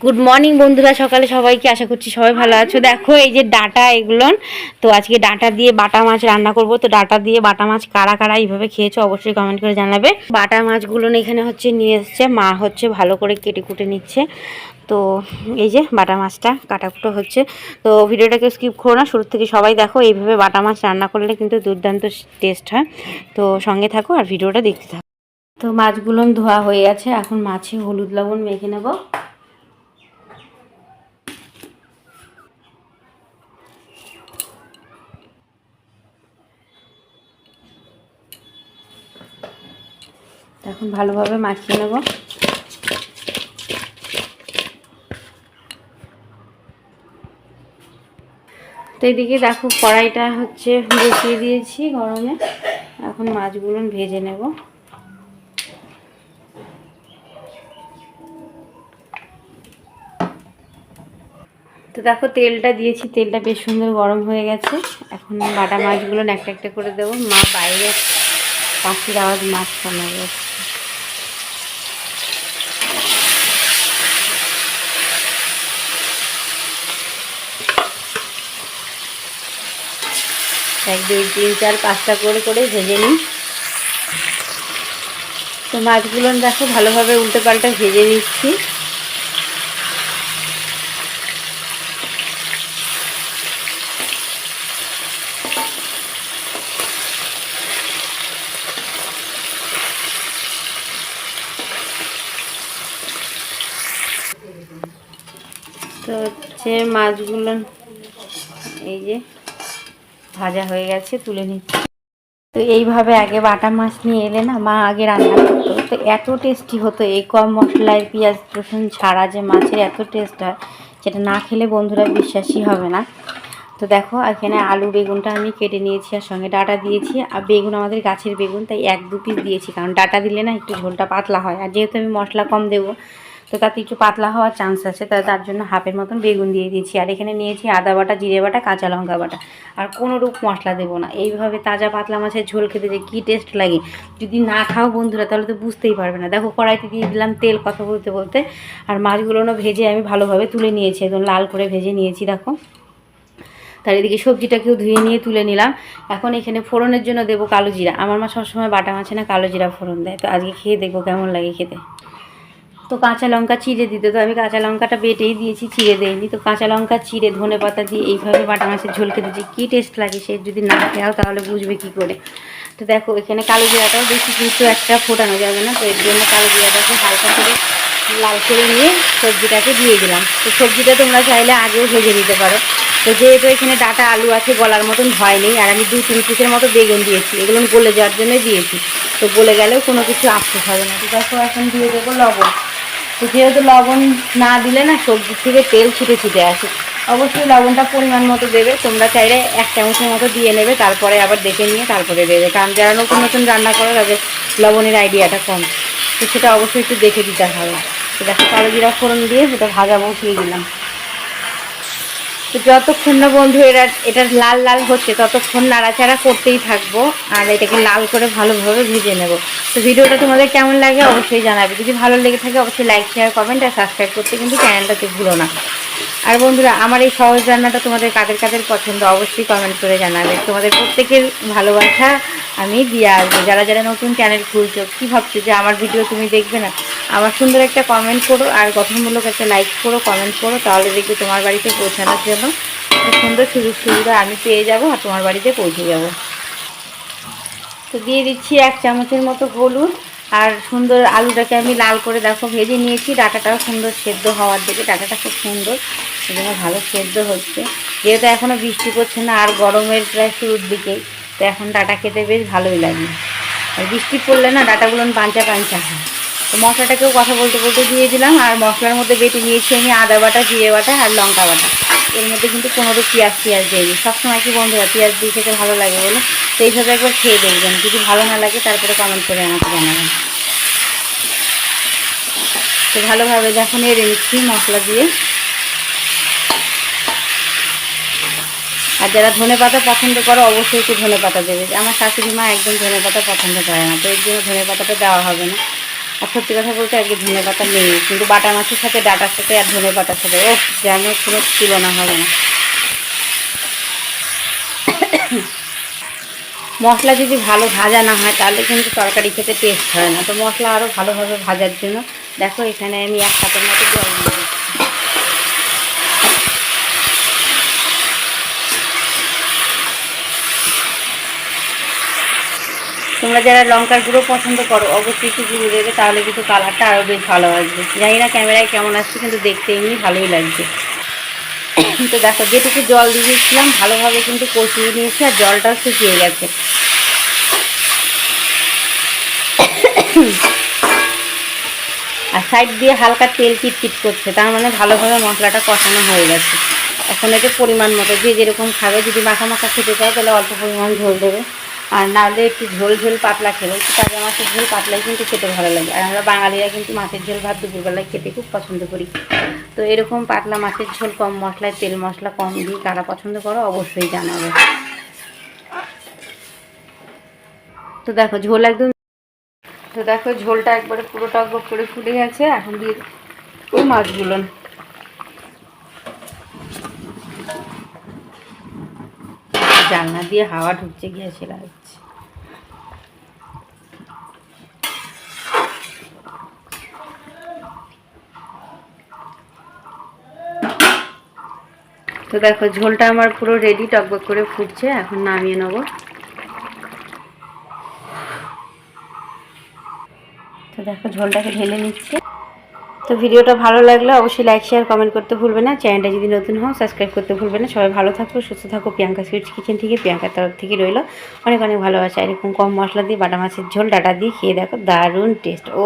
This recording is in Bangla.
গুড মর্নিং বন্ধুরা। সকালে সবাইকে আশা করছি সবাই ভালো আছো। দেখো, এই যে ডাটা, এগুলো, তো আজকে ডাটা দিয়ে বাটা মাছ রান্না করব। তো ডাটা দিয়ে বাটা মাছ কারা কারা এইভাবে খেয়েছো অবশ্যই কমেন্ট করে জানাবে। বাটা মাছগুলো এখানে হচ্ছে নিয়ে এসছে। মা হচ্ছে ভালো করে কেটে কুটে নিচ্ছে। তো এই যে বাটা মাছটা, কাটাকুটো হচ্ছে। তো ভিডিওটাকে স্কিপ করো না। শুরু থেকে সবাই দেখো, এইভাবে বাটা মাছ রান্না করলে কিন্তু দুর্দান্ত টেস্ট হয়। তো সঙ্গে থাকো আর ভিডিওটা দেখতে থাকো। তো মাছগুলো ধোয়া হয়ে গেছে। এখন মাছে হলুদ লবণ মেখে নেব। এখন ভালোভাবে মাখিয়ে নেব। তো এদিকে দেখো কড়াইটা হচ্ছে বসিয়ে দিয়েছি গরমে। এখন মাছগুলো ভেজে নেব। তো দেখো তেলটা দিয়েছি, তেলটা বেশ সুন্দর গরম হয়ে গেছে। এখন বাটা মাছগুলো একটা একটা করে দেবো। মা বাইরে পাখির আওয়াজ মাছ কমে যাচ্ছে এক, দুই, তিন, চার, পাঁচটা করে করে ভেজে নিই। তো মাছগুলো দেখো ভালোভাবে উল্টে পাল্টা ভেজে নিচ্ছি। হচ্ছে মাছগুলো এই যে ভাজা হয়ে গেছে, তুলে নিচ্ছি। তো এইভাবে আগে বাটা মাছ নিয়ে এলে না, মা আগে রান্না করতো। তো এত টেস্টি হতো, এই কম মশলায় পেঁয়াজ, রসুন ছাড়া যে মাছের এত টেস্ট হয় যেটা না খেলে বন্ধুরা বিশ্বাসই হবে না। তো দেখো, এখানে আলু বেগুনটা আমি কেটে নিয়েছি আর সঙ্গে ডাটা দিয়েছি। আর বেগুন আমাদের গাছের বেগুন, তাই এক দু পিস দিয়েছি, কারণ ডাটা দিলে না একটু ঝোলটা পাতলা হয়। আর যেহেতু আমি মশলা কম দেবো তো তাতে একটু পাতলা হওয়ার চান্স আছে তাই তার জন্য হাফের মতন বেগুন দিয়ে দিয়েছি। আর এখানে নিয়েছি আদা বাটা, জিরে বাটা, কাঁচা লঙ্কা বাটা। আর কোনো রূপ মশলা দেবো না। এইভাবে তাজা পাতলা মাছের ঝোল খেতে যে কী টেস্ট লাগে। যদি না খাও বন্ধুরা, তাহলে তো বুঝতেই পারবে না। দেখো কড়াইতে দিয়ে দিলাম তেল কথা বলতে বলতে। আর মাছগুলোও ভেজে আমি ভালোভাবে তুলে নিয়েছি, একদম লাল করে ভেজে নিয়েছি, দেখো। তার এদিকে সবজিটাকেও ধুয়ে নিয়ে তুলে নিলাম। এখন এখানে ফোড়নের জন্য দেবো কালো জিরা। আমার মা সবসময় বাটা মাছে না কালো জিরা ফোড়ন দেয়। তো আজকে খেয়ে দেখব কেমন লাগে খেতে। তো কাঁচা লঙ্কা চিড়ে দিতে, তো আমি কাঁচা লঙ্কাটা বেটেই দিয়েছি চিড়ে দেয়নি। তো কাঁচা লঙ্কা চিড়ে ধনে পাতা দিয়ে এইভাবে বাটা মাছের ঝোল যে কী টেস্ট লাগে সে যদি না খেয়াও তাহলে বুঝবে কী করে। তো দেখো, এখানে কালো জিরাটাও বেশি কিন্তু একটা ফোটানো যাবে না, তো এর জন্য কালো জিরাটাকে হালকা করে লাল করে নিয়ে সবজিটাকে দিয়ে দিলাম। তো সবজিটা তোমরা চাইলে আগেও ভেজে নিতে পারো। তো যেহেতু এখানে ডাটা আলু আছে গলার মতন ভয় নেই, আর আমি দু তিন পিসের মতো বেগুন দিয়েছি, এগুলো গলে যাওয়ার জন্যই দিয়েছি। তো গলে গেলেও কোনো কিছু আফসোস হবে না। তো দেখো, এখন দিয়ে দেবো লবণ। যেহেতু লবণ না দিলে না সবজির থেকে তেল ছুটে ছুটে আসে। অবশ্যই লবণটা পরিমাণ মতো দেবে, তোমরা চাইলে এক চামচের মতো দিয়ে নেবে, তারপরে আবার দেখে নিয়ে তারপরে দেবে। কারণ যারা নতুন নতুন রান্না করে, তাদের লবণের আইডিয়াটা কম। তো সেটা অবশ্যই একটু দেখে দিতে হবে। সেটা কালো জিরা ফোড়ন দিয়ে সেটা ভাজা বসিয়ে দিলাম। তো যতক্ষণ না বন্ধু এটা এটা লাল লাল হচ্ছে, ততক্ষণ নাড়াচাড়া করতেই থাকব আর এটাকে লাল করে ভালোভাবে ভেজে নেব। তো ভিডিওটা তোমাদের কেমন লাগে অবশ্যই জানাবে। যদি ভালো লেগে থাকে, অবশ্যই লাইক শেয়ার কমেন্ট আর সাবস্ক্রাইব করতে কিন্তু চ্যানেলটাকে ভুলো না। আর বন্ধুরা, আমার এই সহজ রান্নাটা তোমাদের কাদের কাদের পছন্দ অবশ্যই কমেন্ট করে জানাবে। তোমাদের প্রত্যেকের ভালোবাসা আমি দিয়ে আসব। যারা যারা নতুন চ্যানেল খুলছো, কী ভাবছ যে আমার ভিডিও তুমি দেখবে না? আমার সুন্দর একটা কমেন্ট করো, আর গঠনমূলক একটা লাইক করো কমেন্ট করো, তাহলে দেখবে তোমার বাড়িতে পৌঁছানোর জন্য সুন্দর সুযোগ সুবিধা আমি পেয়ে যাব আর তোমার বাড়িতে পৌঁছে যাব। তো দিয়ে দিচ্ছি এক চামচের মতো হলুদ, আর সুন্দর আলুটাকে আমি লাল করে দেখো ভেজে নিয়েছি, ডাটাটাও সুন্দর সেদ্ধ হওয়ার দিকে, ডাটাটা খুব সুন্দর সেজন্য ভালো সেদ্ধ হচ্ছে। যেহেতু এখনও বৃষ্টি পড়ছে না, আর গরমের প্রায় শুরুর দিকেই, তো এখন ডাটা খেতে বেশ ভালোই লাগে। আর বৃষ্টি পড়লে না ডাটাগুলো পাঞ্চা পাঞ্চা হয়। তো মশলাটাকেও কথা বলতে বলতে দিয়ে দিলাম, আর মশলার মধ্যে বেটে নিয়েছি আমি আদা বাটা, জিরে বাটা আর লঙ্কা বাটা। এর মধ্যে কিন্তু পনেরো পেঁয়াজ পেঁয়াজ দিইনি সবসময় কি বন্ধুরা, পেঁয়াজ দিয়ে খেতে ভালো লাগে বলে? তো এইভাবে একবার খেয়ে দেখবেন। যদি ভালো না লাগে, তারপরে কমেন্ট করে আমাকে জানাবেন। তো ভালোভাবে যখন এড়ে নিচ্ছি মশলা দিয়ে। আর যারা ধনে পাতা পছন্দ করো, অবশ্যই একটু ধনে পাতা দেবে। আমার শাশুড়ি মা একদম ধনে পাতা পছন্দ করে না, তো এর জন্য ধনে পাতাটা দেওয়া হবে না। আর সত্যি কথা বলতে আজকে ধনে পাতা নেই, কিন্তু বাটা মাছের সাথে, ডাটার সাথে আর ধনে পাতার সাথে ও যেন কোনো তুলনা হবে না। মশলা যদি ভালো ভাজা না হয়, তাহলে কিন্তু তরকারি খেতে টেস্ট হয় না। তো মশলা আরও ভালোভাবে ভাজার জন্য, দেখো এখানে আমি এক কাপের মতো জল দিয়ে তোমরা যারা লঙ্কার গুঁড়ো পছন্দ করো, অবশ্যই একটু গুঁড়ো দেবে, তাহলে কিন্তু কালারটা আরও বেশ ভালো আসবে। জানি না ক্যামেরায় কেমন আসছে, কিন্তু দেখতে এমনি ভালোই লাগছে। তো দেখো, যেটুকু জল দিয়েছিলাম, ভালোভাবে কিন্তু কষিয়ে নিয়েছি আর জলটাও শুকিয়ে গেছে। আর সাইড দিয়ে হালকা তেল কিটকিট করছে, তার মানে ভালোভাবে মশলাটা কষানো হয়ে গেছে। এখন এতে পরিমাণ মতো, যে যেরকম খাবে, যদি মাখা মাখা খেতে চায় তাহলে অল্প পরিমাণ ঝোল দেবে। আর নাহলে একটু ঝোল ঝোল পাতলা খেলে। তাজা মাছের ঝোল পাতলাই কিন্তু খেতে ভালো লাগে। আর আমরা বাঙালিরা কিন্তু মাছের ঝোল ভাত দুপুরবেলায় খেতে খুব পছন্দ করি। তো এরকম পাতলা মাছের ঝোল, কম মশলায়, তেল মশলা কম দিয়ে কারা পছন্দ করো অবশ্যই জানাবে। তো দেখো ঝোল একদম তো দেখো ঝোলটা একবারে পুরো টকবক করে ফুটে গেছে। এখন দিয়ে ওই মাছগুলো। জানলা দিয়ে হাওয়া ঢুকছে গিয়েছে লাগছে তো দেখো, ঝোলটা আমার পুরো রেডি টকবক করে ফুটছে, এখন নামিয়ে নেব। তো দেখো, ঝোলটাকে ঢেলে নিচ্ছে। তো ভিডিওটা ভালো লাগলে অবশ্যই লাইক শেয়ার কমেন্ট করতে ভুলবে না। চ্যানেলটা যদি নতুন হও সাবস্ক্রাইব করতে ভুলবে না। সবাই ভালো থাকো, সুস্থ থাকো। প্রিয়াঙ্কা সুইটস কিচেন থেকে প্রিয়াঙ্কার তরফ থেকে রইল অনেক অনেক ভালোবাসা। এরকম কম মশলা দিয়ে বাটা মাছের ঝোল, ডাটা দিয়ে খেয়ে দেখো, দারুণ টেস্ট ও